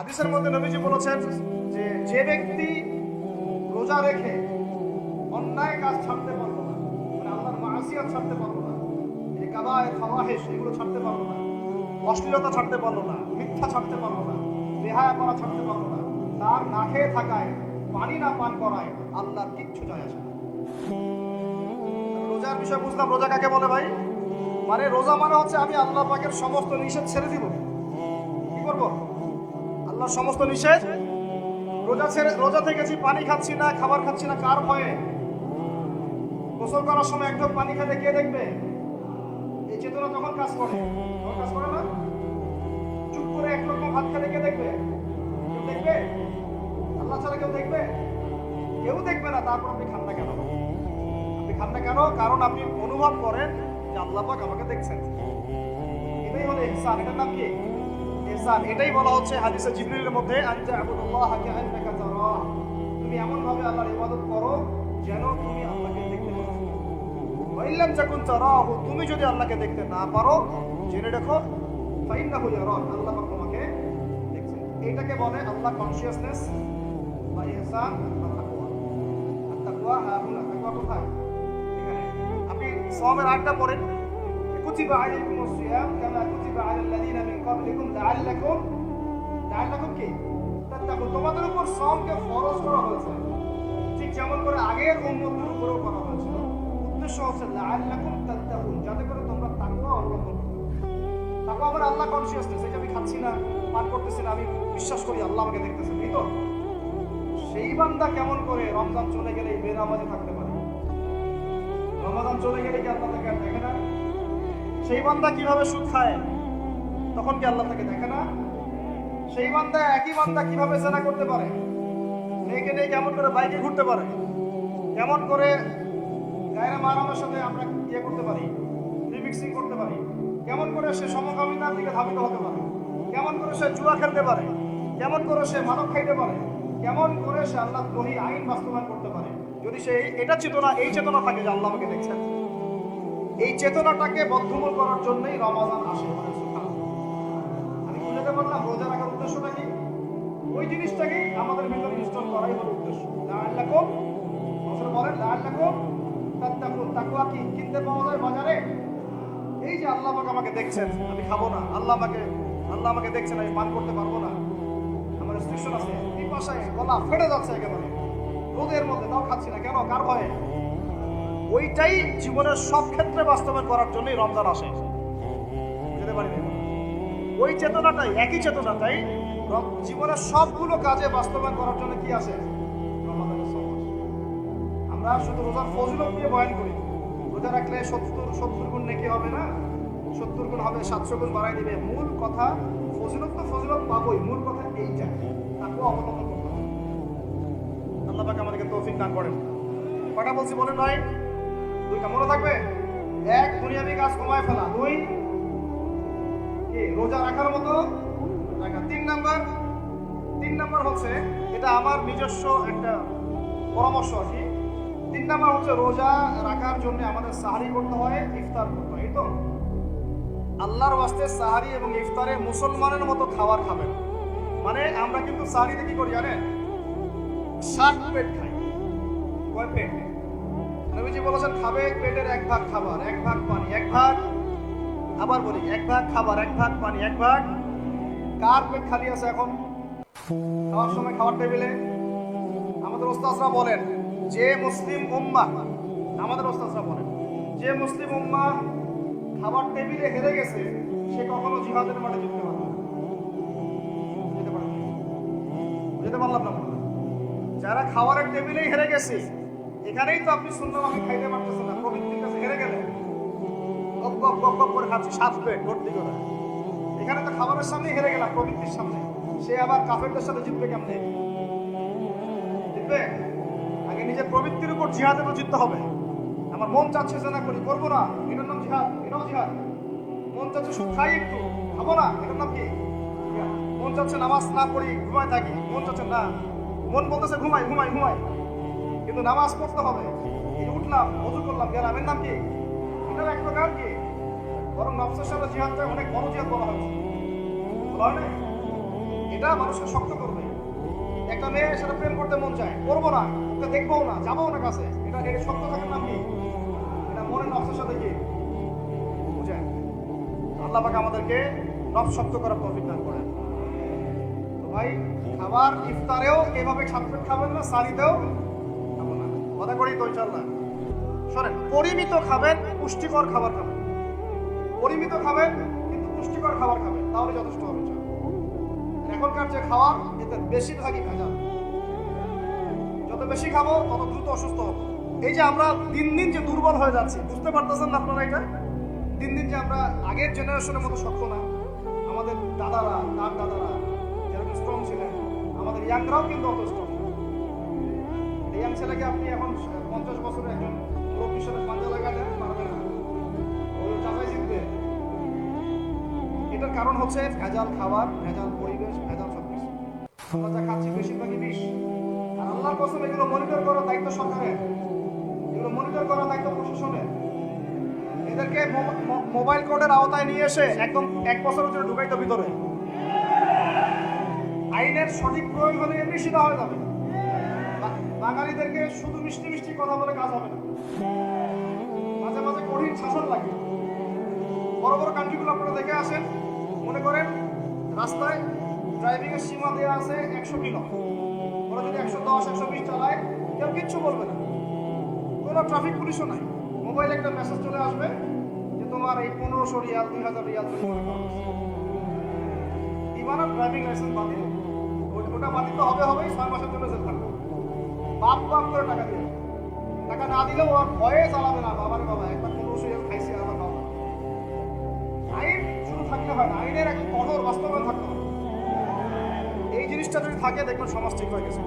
হাদিসের মধ্যে নবীজি বলেছেন যে যে ব্যক্তি রোজা রেখে অন্যায় কাজ ছাড়তে পারল না মানে আল্লাহর মাসিয়াত ছাড়তে পারল না, এই কাবায় ফাওয়াহিশ এগুলো ছাড়তে পারল না, অশ্লীলতা ছাড়তে পারল না, মিথ্যা ছাড়তে পারল না, বেহায়া করা ছাড়তে পারল না, তার না খেয়ে থাকায়, পানি না পান করায় আল্লাহর কিচ্ছু যায় আসে না। রোজার বিষয় বুঝলাম, রোজা কাকে বলে ভাই? মানে রোজা মানে হচ্ছে আমি আল্লাহ পাকের সমস্ত নিষেধ ছেড়ে দিব। কি করব? আল্লাহর সমস্ত নিষেধ। রোজা ছেড়ে রোজা থেকেছি পানি খাচ্ছি না, খাবার খাচ্ছি না, কার ভয়ে? গোসল করার সময় এক পানি খেতে কে দেখবে? এই চেতনা তখন কাজ করে। কাজ করে না? চুপ করে এক রকম ভাত খেতে কে দেখবে? কেউ দেখবে? আল্লাহ ছাড়া কেউ দেখবে? কেউ দেখবে না, তারপর আপনি খান না কেন? আপনি খান না কেন? কারণ আপনি অনুভব করেন যে আল্লাহ আমাকে দেখছেন। এটাই হলো এটার নাম কি? ইহসান এটাই বলা হচ্ছে হাদিসে জিবরিলের মধ্যে আনজা আবুদুল্লাহ কাআন্নাকা তারা তুমি এমন ভাবে আল্লাহর ইবাদত করো যেন তুমি আল্লাহকে দেখতে পারো ওয়াইল্লাম তাকুন তারাহু, তুমি যদি আল্লাহকে দেখতে না পারো, জেনে রাখো, ফাইন্নাহু ইয়ারাক আল্লাহ পাক তোমাকে দেখছেন। এটাকে বলে আল্লাহ কনসিয়াসনেস বা ইহসান বা তাকওয়া। আর তাকওয়া হাহুনা তাকওয়া কোথায়? আপনি সওমের আটটা পড়েন। কুতিবা আলাইকুমুস সিয়াম কামা কুতিবা আলাল লাযিনা মিন ক্বাবলিকুম লাআল্লাকুম লাআল্লাকুম কি? তাত্তাকুন তোমাদের উপর সওমকে ফরজ করা হয়েছে। ঠিক যেমন করে আগের উম্মতের উপরেও করা হয়েছিল উদ্দেশ্য হচ্ছে লাআল্লাকুম তাত্তাকুন, যাতে করে তোমরা তাকওয়া অবলম্বন করো। তাকওয়া মানে আল্লাহ কনসিয়াসনেস যে আমি খাচ্ছি না, পান করতেছি না, আমি বিশ্বাস করি আল্লাহ আমাকে দেখতেছেন এই তো। সেই বান্দা কেমন করে রমজান চলে গেলে বেনামাজে থাকতে পারে? রমাদান চলে গেলে কি আল্লাহ তাকে আর দেখে না? সেই বান্দা কীভাবে সুদ খায়? তখন কি আল্লাহ তাকে দেখে না? সেই বান্দা একই বান্দা কীভাবে সেনা করতে পারে? মেয়েকে নিয়ে কেমন করে বাইকে ঘুরতে পারে। কেমন করে গায়রা মারামের সাথে আমরা ইয়ে করতে পারি রিমিক্সিং করতে পারি। কেমন করে সে সমকামিতার দিকে ধাবিত হতে পারে? কেমন করে সে জুয়া খেলতে পারে? কেমন করে সে মানব খাইতে পারে? কেমন করে সে আল্লাহ দ্রোহী আইন বাস্তবায়ন করতে পারে? যদি সে এটা চেতনা, এই চেতনা থাকে যে আল্লাহ আমাকে দেখছেন। এই চেতনাটাকে বদ্ধমূল করার জন্যই রমাদান আসে। আমি বুঝাতে পারলাম, রোজা রাখার উদ্দেশ্যটা কি? ওই জিনিসটাকেই আমাদের ভিতরে ইনস্টল করাই হলো উদ্দেশ্য। লাআল্লাকুম বছর বলেন লাআল্লাকুম তাত্তাকুন তাকওয়া কি? কিনতে পাওয়া যায় বাজারে? এই যে আল্লাহ আমাকে আমাকে দেখছেন, আমি খাব না। আল্লাহ আমাকে আল্লাহ আমাকে দেখছেন, আমি পান করতে পারব না। আমার রেস্ট্রিকশন আছে। পিপাসায় গলা ফেটে যাচ্ছে একেবারে। রোদের মধ্যে তাও খাচ্ছি না। কেন? কার ভয়ে? ওইটাই জীবনের সব ক্ষেত্রে বাস্তবায়ন করার জন্যই রমজান আসে। ওই চেতনাটাই, একই চেতনাটাই জীবনের সবগুলো কাজে বাস্তবায়ন করার জন্য কি আছে আমরা শুধু রোজার ফজিলত নিয়ে বয়ান করি। রোজা রাখলে সত্তর সত্তর গুণ নাকি হবে না? সত্তর গুণ হবে, সাতশো গুণ বাড়াই দিবে। মূল কথা, ফজিলত তো ফজিলত পাবোই। মূল কথা এইটা। তাকেও অবলম্বন করতে হবে। আল্লাহ আমাদেরকে তৌফিক দান করেন। কটা বলছি বলেন ভাই দুইটা মনে থাকবে? এক দুনিয়াবি কাজ কমায় ফেলা। দুই, কি, রোজা রাখার মতো? রাখা। তিন নাম্বার তিন নাম্বার হচ্ছে, এটা আমার নিজস্ব একটা পরামর্শ আর কি? তিন নাম্বার হচ্ছে, রোজা রাখার জন্য আমাদের সাহারি করতে হয়, ইফতার করতে হয় তো? আল্লাহর ওয়াস্তে সাহারি এবং ইফতারে মুসলমানের মতো খাবার খাবেন। মানে আমরা কিন্তু সাহারিতে কি করি জানেন? ষাট পেট খাই। কয় পেট? নবীজি বলেছেন, খাবে পেটের এক ভাগ খাবার, এক ভাগ পানি, এক ভাগ আবার বলি, এক ভাগ খাবার, এক ভাগ পানি, এক ভাগ কার পেট খালি আছে এখন? খাওয়ার সময় খাওয়ার টেবিলে? আমাদের ওস্তাদরা বলেন, যে মুসলিম উম্মা আমাদের ওস্তাদরা বলেন, যে মুসলিম উম্মা খাবার টেবিলে হেরে গেছে, সে কখনো জিহাদের মাঠে জিততে পারবে যেতে পারবে পারলাম না? যারা খাবারের টেবিলেই হেরে গেছে এখানেই তো আপনি শুনলাম আমি খাইতে পারতেছেন না প্রবৃত্তির কাছে হেরে গেলেন গপ গপ গপ গপ করে খাচ্ছে, সাত প্লেট, ভর্তি করে। এখানে তো খাবারের সামনেই হেরে গেলাম প্রবৃত্তির সামনে। সে আবার কাফেরদের সাথে জিতবে কেমনে? জিতবে? আগে নিজের প্রবৃত্তির উপর জিহাদে তো জিততে হবে। আমার মন চাচ্ছে যে না করি, করব না। এটার নাম জিহাদ, এটাও জিহাদ। মন চাচ্ছে শুধু খাই একটু, খাব না, এটার নাম কি? মন চাচ্ছে নামাজ না পড়ি, ঘুমায় থাকি। মন চাচ্ছে না। মন বলতেছে, ঘুমাই ঘুমাই ঘুমাই। কিন্তু নামাজ পড়তে হবে। উঠলাম, অজু করলাম গেলাম এর নাম কি? এটার এক প্রকার কি? বরং নফসের সাথে জিহাদটা অনেক বড় জিহাদ বলা হয়েছে। হয় এটা মানুষকে শক্ত করবে। একটা মেয়ে সেটা প্রেম করতে মন চায়। করব না, ওকে দেখব না যাব না কাছে। এটা এটা শক্ত থাকার নাম কি? এটা মনের নকশের সাথে কি? বুঝেন। আল্লাহ পাকে আমাদেরকে নব শক্ত করার তৌফিক দান করেন। ভাই, খাবার, ইফতারেও এভাবে খাবেন না, সারিতেও কথা করি তো ইনশাল্লাহ শোনেন, পরিমিত খাবেন, পুষ্টিকর খাবার খাবেন। পরিমিত খাবেন, কিন্তু পুষ্টিকর খাবার খাবেন, তাহলে যথেষ্ট হবে এখনকার যে খাবার এতে বেশিরভাগই ভেজাল যত বেশি খাব, তত দ্রুত অসুস্থ হব। এই যে আমরা দিন দিন যে দুর্বল হয়ে যাচ্ছি, বুঝতে পারতেছেন না আপনারা এটা? দিন দিন যে আমরা আগের জেনারেশনের মতো শক্ত না, আমাদের দাদারা দাদ দাদারা যেরকম স্ট্রং ছিলেন, আমাদের ইয়াংরাও কিন্তু অত স্ট্রং ইয়াং ছেলেকে আপনি এখন পঞ্চাশ বছরের একজন মুরব্বীর সাথে পাঞ্জা লাগা পারবে না। জিতবে এটার কারণ হচ্ছে ভেজাল খাবার, ভেজাল পরিবেশ, ভেজাল সব কিছু আমরা যা খাচ্ছি বেশিরভাগই বিষ। আর আল্লাহর কসম, এগুলো মনিটর করার দায়িত্ব সরকারের। এগুলো মনিটর করার দায়িত্ব প্রশাসনের। এদেরকে মোবাইল কোডের আওতায় নিয়ে এসে একদম এক বছরের জন্য ঢুকাইতো ভিতরে। আইনের সঠিক প্রয়োগ হলে এমনি সিধা হয়ে যাবে। বাঙালিদেরকে শুধু মিষ্টি মিষ্টি কথা বলে কাজ হবে না। মাঝে মাঝে কঠিন শাসন লাগে। বড় বড় কান্ট্রিগুলো আপনারা দেখে আসেন। মনে করেন, রাস্তায় ড্রাইভিং এর সীমা দেওয়া আছে একশো কিলো। ওরা যদি একশো দশ, একশো বিশ চালায়, কেউ কিচ্ছু বলবে না। কোনো ট্রাফিক পুলিশও নাই। মোবাইলে একটা মেসেজ চলে আসবে যে তোমার এই পনেরোশো রিয়াল, দুই হাজার রিয়াল। দিবানা ড্রাইভিং লাইসেন্স বাতিল। ওটা বাতিল তো হবে, হবেই, ছয় মাসের জন্য জেল থাকবে বাপ বাপ করে টাকা দিয়ে টাকা না দিলেও ওর ভয়ে চালাবে না। বাবারে বাবা, একবার পনেরোশো রিয়াল খাইছি আবার বাবা আইন শুধু থাকতে হয় না, আইনের একটা কঠোর বাস্তবায়ন থাকতে হবে এই জিনিসটা যদি থাকে, দেখবেন সমাজ ঠিক হয়ে গেছে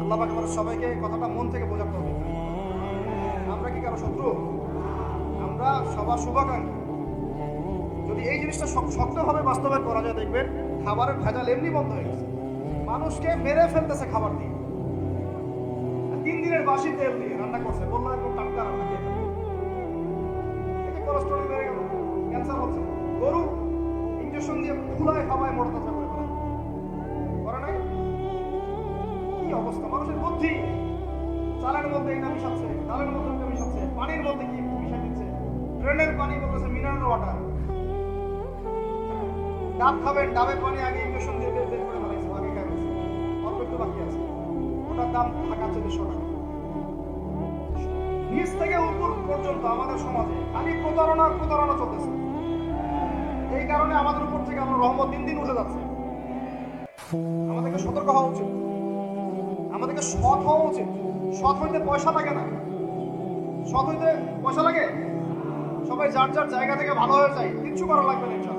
আল্লাহ পাক আমাদের সবাইকে কথাটা মন থেকে বোঝাতে হবে। আমরা কি কারও শত্রু? আমরা সবার শুভাকাঙ্ক্ষী। যদি এই জিনিসটা শক- শক্তভাবে বাস্তবায়ন করা যায়, দেখবেন খাবারের ভেজাল এমনি বন্ধ হয়ে গেছে। মানুষকে মেরে ফেলতেছে খাবার দিয়ে। তিন দিনের বাসি তেল দিয়ে রান্না করছে, বলল একদম টাটকা রান্না খেয়ে। কোলেস্ট্রল বেড়ে গেল ক্যান্সার হচ্ছে। গরু ইঞ্জেকশন দিয়ে ফুলায় খাওয়ায় মোটা তাজা করে ফেলে। করে নাই? কি অবস্থা? মানুষের বুদ্ধি। চালের মধ্যে এটা মিশাচ্ছে, ডালের মধ্যে এটা মিশাচ্ছে, পানির মধ্যে কি মিশাই দিচ্ছে? পানি বলতেছে মিনারেল ওয়াটার ডাব খাবেন, ডাবের পানি আগে ইঞ্জেকশন দিয়ে বের করে ফেলাইছে আগে খাই অল্প একটু বাকি আছে। ওটার দাম দেড়শো টাকা নিচ থেকে উপর পর্যন্ত আমাদের সমাজে খালি প্রতারণা প্রতারণা চলতেছে। এই কারণে আমাদের উপর থেকে আমরা রহমত দিন দিন উঠে যাচ্ছে। আমাদেরকে সতর্ক হওয়া উচিত। আমাদেরকে সৎ হওয়া উচিত। সৎ হইতে পয়সা লাগে না। সৎ হইতে পয়সা লাগে? সবাই যার যার জায়গা থেকে ভালো হয়ে যায়, কিচ্ছু করা লাগবে না।